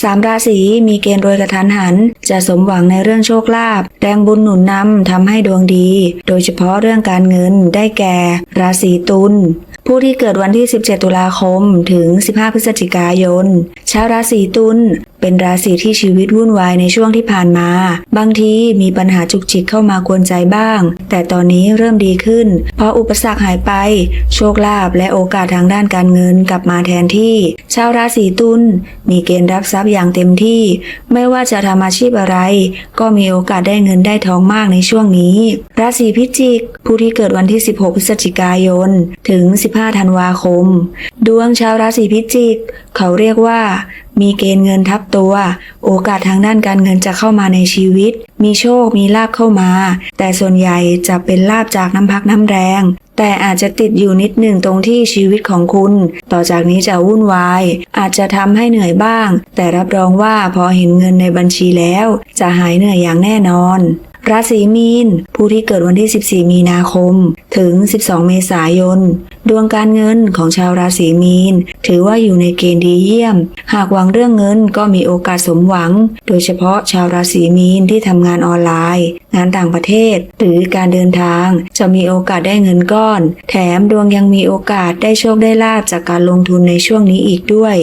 สามราศีมีเกณฑ์รวยกระทันหัน จะสมหวังในเรื่องโชคลาภแรงบุญหนุนนำทำให้ดวงดี โดยเฉพาะเรื่องการเงินได้แก่ ราศีตุลผู้ที่เกิดวันที่ 17 ตุลาคม ถึง 15 พฤศจิกายน ชาวราศีตุล เป็นราศีที่ชีวิตวุ่นวายในช่วงที่ผ่านมา บางทีมีปัญหาจุกจิกเข้ามากวนใจบ้าง แต่ตอนนี้เริ่มดีขึ้น เพราะอุปสรรคหายไป โชคลาภและโอกาสทางด้านการเงินกลับมาแทนที่ ชาวราศีตุลมีเกณฑ์รับทรัพย์อย่างเต็มที่ ไม่ว่าจะทำอาชีพอะไร ก็มีโอกาสได้เงินได้ทองมากในช่วงนี้ ราศีพิจิก ผู้ที่เกิดวันที่ 16 พฤศจิกายน ถึง 15 ธันวาคม ดวงชาวราศีพิจิก เขาเรียกว่า มีเกณฑ์เงินทับตัว โอกาสทางด้านการเงินจะเข้ามาในชีวิต มีโชค มีลาบเข้ามา แต่ส่วนใหญ่จะเป็นลาบจากน้ำพักน้ำแรง แต่อาจจะติดอยู่นิดหนึ่งตรงที่ชีวิตของคุณ ต่อจากนี้จะวุ่นวาย อาจจะทำให้เหนื่อยบ้าง แต่รับรองว่าพอเห็นเงินในบัญชีแล้ว จะหายเหนื่อยอย่างแน่นอน ราศีมีน ผู้ที่เกิดวันที่ 14 มีนาคม ถึง 12 เมษายน ดวงการเงินของชาวราศีมีน ถือว่าอยู่ในเกณฑ์ดีเยี่ยม หากหวังเรื่องเงินก็มีโอกาสสมหวัง โดยเฉพาะชาวราศีมีนที่ทำงานออนไลน์ งานต่างประเทศ หรือการเดินทาง จะมีโอกาสได้เงินก้อน แถมดวงยังมีโอกาสได้โชคได้ลาบจากการลงทุนในช่วงนี้อีกด้วย